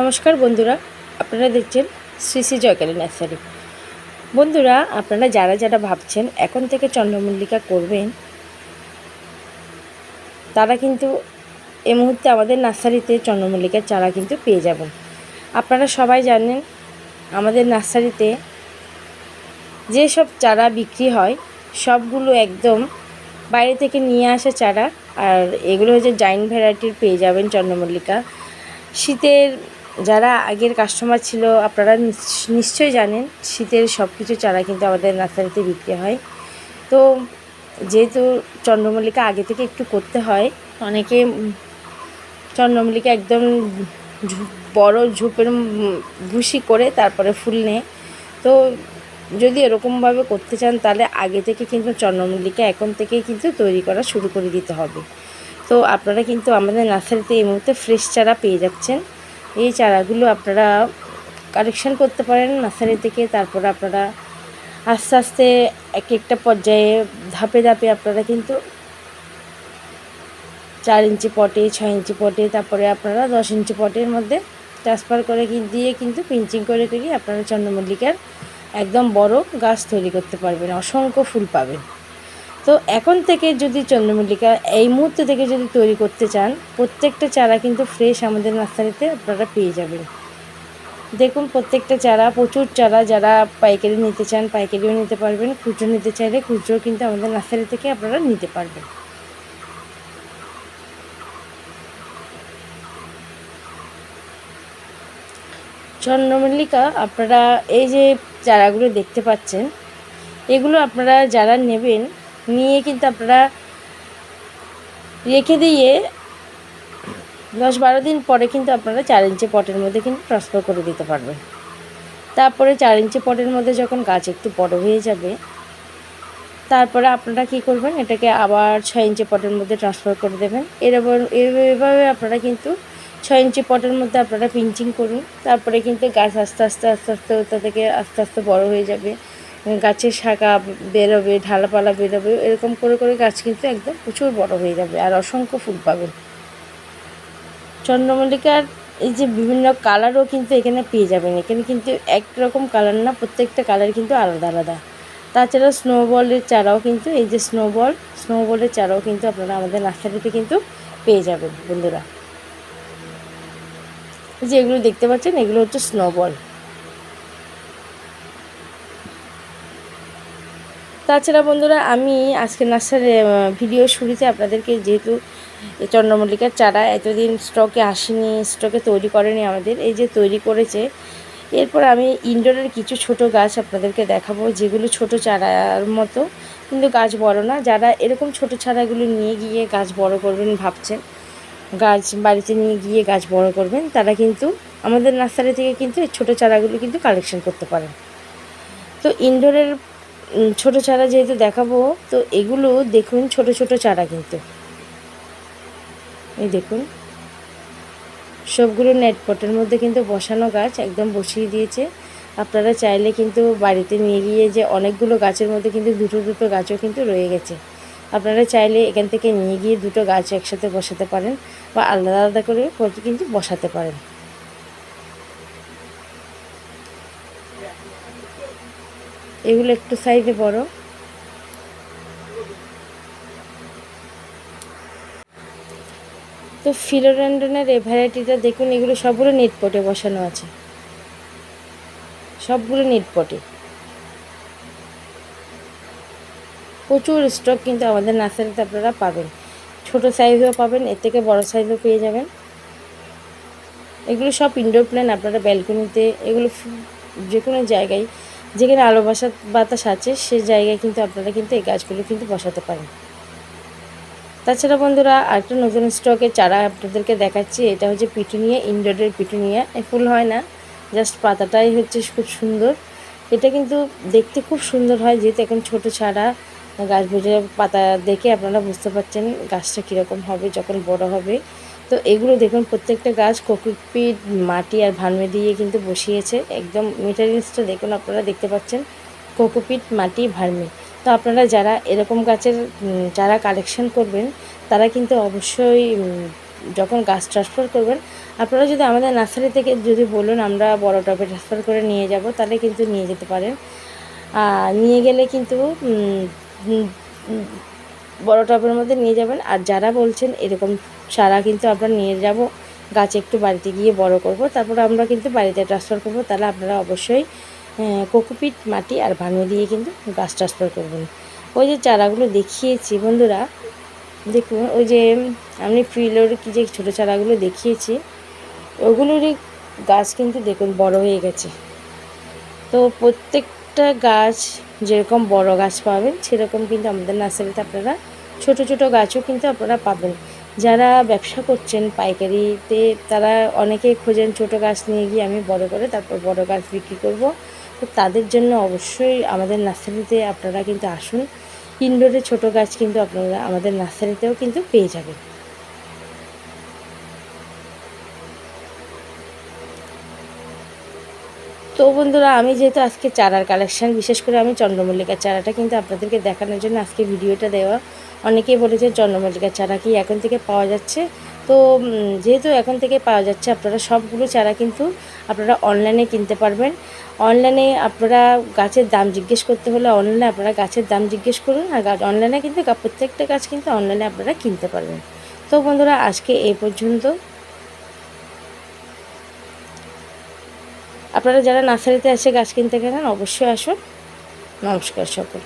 নমস্কার বন্ধুরা, আপনারা দেখছেন শ্রী শ্রী জয়কালী নার্সারি। বন্ধুরা, আপনারা যারা যারা ভাবছেন এখন থেকে চন্দ্রমল্লিকা করবেন, তারা কিন্তু এ মুহূর্তে আমাদের নার্সারিতে চন্দ্রমল্লিকার চারা কিন্তু পেয়ে যাবেন। আপনারা সবাই জানেন, আমাদের নার্সারিতে যেসব চারা বিক্রি হয়, সবগুলো একদম বাইরে থেকে নিয়ে আসা চারা, আর এগুলো হচ্ছে জাইন ভ্যারাইটির পেয়ে যাবেন চন্দ্রমল্লিকা। শীতের যারা আগের কাস্টমার ছিল, আপনারা নিশ্চয়ই জানেন, শীতের সব কিছু চারা কিন্তু আমাদের নার্সারিতে বিক্রি হয়। তো যেহেতু চন্দ্রমল্লিকা আগে থেকে একটু করতে হয়, অনেকে চন্দ্রমল্লিকা একদম বড় ঝোপের ভুসি করে তারপরে ফুল নেয়। তো যদি এরকমভাবে করতে চান, তাহলে আগে থেকে কিন্তু চন্দ্রমল্লিকা এখন থেকেই কিন্তু তৈরি করা শুরু করে দিতে হবে। তো আপনারা কিন্তু আমাদের নার্সারিতে এই মুহূর্তে ফ্রেশ চারা পেয়ে যাচ্ছেন। এই চারাগুলো আপনারা কালেকশন করতে পারেন নার্সারি থেকে, তারপর আপনারা আস্তে আস্তে এক একটা পর্যায়ে ধাপে ধাপে আপনারা কিন্তু চার ইঞ্চি পটে, ছয় ইঞ্চি পটে, তারপরে আপনারা দশ ইঞ্চি পটের মধ্যে ট্রান্সফার করে দিয়ে কিন্তু পিঞ্চিং করে করে আপনারা চন্দ্রমল্লিকার একদম বড় গাছ তৈরি করতে পারবেন। অসংখ্য ফুল পাবেন। তো এখন থেকে যদি চন্দ্রমল্লিকা এই মুহূর্ত থেকে যদি তৈরি করতে চান, প্রত্যেকটা চারা কিন্তু ফ্রেশ আমাদের নার্সারিতে আপনারা পেয়ে যাবেন। দেখুন, প্রত্যেকটা চারা, প্রচুর চারা যারা পাইকারি নিতে চান, পাইকারিও নিতে পারবেন, খুচরো নিতে চাইলে খুচরো কিন্তু আমাদের নার্সারি থেকে আপনারা নিতে পারবেন। চন্দ্রমল্লিকা, আপনারা এই যে চারাগুলো দেখতে পাচ্ছেন, এগুলো আপনারা যারা নেবেন নিয়ে কিন্তু আপনারা রেখে দিয়ে দশ বারো দিন পরে কিন্তু আপনারা চার ইঞ্চি পটের মধ্যে কিন্তু ট্রান্সফার করে দিতে পারবেন তারপরে চার ইঞ্চি পটের মধ্যে যখন গাছ একটু বড় হয়ে যাবে তারপরে আপনারা কি করবেন এটাকে আবার ছয় ইঞ্চি পটের মধ্যে ট্রান্সফার করে দেবেন এরকম এভাবে আপনারা কিন্তু ছয় ইঞ্চি পটের মধ্যে আপনারা পিঞ্চিং করুন তারপরে কিন্তু গাছ আস্তে আস্তে আস্তে আস্তে ওটা থেকে আস্তে আস্তে বড় হয়ে যাবে গাছের শাখা বেরোবে, ঢালাপালা বেরোবে, এরকম করে করে গাছ কিন্তু একদম প্রচুর বড় হয়ে যাবে। আর অসংখ্য ফুল পাবেন চন্দ্রমল্লিকার এই যে বিভিন্ন কালারও কিন্তু এখানে পেয়ে যাবেন। এখানে কিন্তু একরকম কালার না, প্রত্যেকটা কালার কিন্তু আলাদা আলাদা। তাছাড়া স্নোবলের চারাও কিন্তু, এই যে স্নোবল স্নোবলের চারাও কিন্তু আপনারা আমাদের নার্সারিতে কিন্তু পেয়ে যাবেন বন্ধুরা। যে এগুলো দেখতে পাচ্ছেন, এগুলো হচ্ছে স্নোবল তাছাড়া বন্ধুরা, আমি আজকে নার্সারি ভিডিও শুরুতে আপনাদেরকে যেহেতু চন্দ্রমল্লিকার চারা এতদিন স্টকে আসেনি স্টকে তৈরি করেনি আমাদের, এই যে তৈরি করেছে, এরপর আমি ইনডোরের কিছু ছোট গাছ আপনাদেরকে দেখাবো, যেগুলো ছোট চারার মতো, কিন্তু গাছ বড় না, যারা এরকম ছোট চারাগুলো নিয়ে গিয়ে গাছ বড় করবেন ভাবছেন, গাছ বাড়িতে নিয়ে গিয়ে গাছ বড় করবেন, তারা কিন্তু আমাদের নার্সারি থেকে কিন্তু ছোটো চারাগুলো কিন্তু কালেকশন করতে পারেন। তো ইনডোরের ছোট চারা যেহেতু দেখাবো, তো এগুলো দেখুন, ছোট ছোট চারা কিন্তু। এই দেখুন। সবগুলো নেট পটের মধ্যে কিন্তু বসানো গাছ একদম বসিয়ে দিয়েছে। আপনারা চাইলে কিন্তু বাড়িতে নিয়ে গিয়ে যে অনেকগুলো গাছের মধ্যে কিন্তু দুটো দুটো গাছও কিন্তু রয়ে গেছে। আপনারা চাইলে এখান থেকে নিয়ে গিয়ে দুটো গাছ একসাথে বসাতে পারেন বা আলাদা আলাদা করে কিন্তু বসাতে পারেন। এগুলো একটু সাইজে বড়। তো ফিলোরেন্ডনের এই ভ্যারাইটিটা দেখুন, এগুলো সবগুলো নেট পটে বসানো আছে। সবগুলো নেট পটে। প্রচুর স্টক কিন্তু আমাদের নার্সারিতে আপনারা পাবেন। ছোট সাইজও পাবেন, এর থেকে বড় সাইজও পেয়ে যাবেন। এগুলো সব ইনডোর প্ল্যান আপনারা ব্যালকনিতে এগুলো যে কোনো জায়গায় যেখানে আলো বাসা বাতাস আছে, সে জায়গায় কিন্তু আপনারা কিন্তু এই গাছগুলো কিন্তু বসাতে পারেন। তাছাড়া বন্ধুরা, আরেকটা নতুন স্টকের চারা আপনাদেরকে দেখাচ্ছি। এটা হচ্ছে পিটুনিয়া, ইনডোরের পিটুনিয়া। ফুল হয় না, জাস্ট পাতাটাই হচ্ছে খুব সুন্দর। এটা কিন্তু দেখতে খুব সুন্দর হয়, যেহেতু এখন ছোট চারা। গাছ বুঝে পাতা দেখে আপনারা বুঝতে পারছেন গাছটা কীরকম হবে, যখন বড় হবে। তো এগুলো দেখুন, প্রত্যেকটা গাছ কোকোপিট মাটি আর ভার্মি দিয়ে কিন্তু বসিয়েছে। একদম মেটারিয়ালসটা দেখুন, আপনারা দেখতে পাচ্ছেন। কোকোপিট মাটি ভার্মি তো আপনারা যারা এরকম গাছের যারা কালেকশন করবেন, তারা কিন্তু অবশ্যই যখন গাছ ট্রান্সফার করবেন, আপনারা যদি আমাদের নার্সারি থেকে যদি বলুন, আমরা বড় টবে ট্রান্সফার করে নিয়ে যাব, তাহলে কিন্তু নিয়ে যেতে পারেন। আর নিয়ে গেলে কিন্তু বড় টবের মধ্যে নিয়ে যাবেন। আর যারা বলছেন এরকম চারা কিন্তু আমরা নিয়ে যাব, গাছ একটু বাড়িতে গিয়ে বড় করব, তারপর আমরা কিন্তু বাড়িতে ট্রান্সফার করব, তাহলে আপনারা অবশ্যই কোকোপিট মাটি আর ভাঙে দিয়ে কিন্তু গাছ ট্রান্সফার করবেন। ওই যে চারাগুলো দেখিয়েছি বন্ধুরা, দেখুন, ওই যে আমি ফিলোর কি যে ছোটো চারাগুলো দেখিয়েছি, ওগুলোরই গাছ কিন্তু দেখুন বড় হয়ে গেছে। তো প্রত্যেকটা গাছ যেরকম বড় গাছ পাবেন, সেরকম কিন্তু আমাদের নার্সারিতে আপনারা ছোট ছোট গাছও কিন্তু আপনারা পাবেন। যারা ব্যবসা করছেন পাইকারিতে, তারা অনেকে খোঁজেন ছোট গাছ নিয়ে গিয়ে আমি বড় করে তারপর বড় গাছ বিক্রি করব। তো তাদের জন্য অবশ্যই আমাদের নার্সারিতে আপনারা কিন্তু আসুন। ইনডোরে ছোট গাছ কিন্তু আপনারা আমাদের নার্সারিতেও কিন্তু পেয়ে যাবেন। তো বন্ধুরা, আমি যেহেতু আজকে চারার কালেকশান বিশেষ করে আমি চন্দ্রমল্লিকার চারাটা কিন্তু আপনাদেরকে দেখানোর জন্য আজকে ভিডিওটা দেওয়া। অনেকেই বলেছে চন্দ্রমল্লিকার চারা কি এখন থেকে পাওয়া যাচ্ছে? তো যেহেতু এখন থেকে পাওয়া যাচ্ছে, আপনারা সবগুলো চারা কিন্তু আপনারা অনলাইনে কিনতে পারবেন। অনলাইনে আপনারা গাছের দাম জিজ্ঞেস করতে হলে অনলাইনে আপনারা গাছের দাম জিজ্ঞেস করুন, আর গাছ অনলাইনে কিন্তু প্রত্যেকটা গাছ কিন্তু অনলাইনে আপনারা কিনতে পারবেন। তো বন্ধুরা, আজকে এই পর্যন্ত। আপনারা যারা নার্সারিতে এসে গাছ কিনতে গেলেন অবশ্যই আসুন। নমস্কার সকল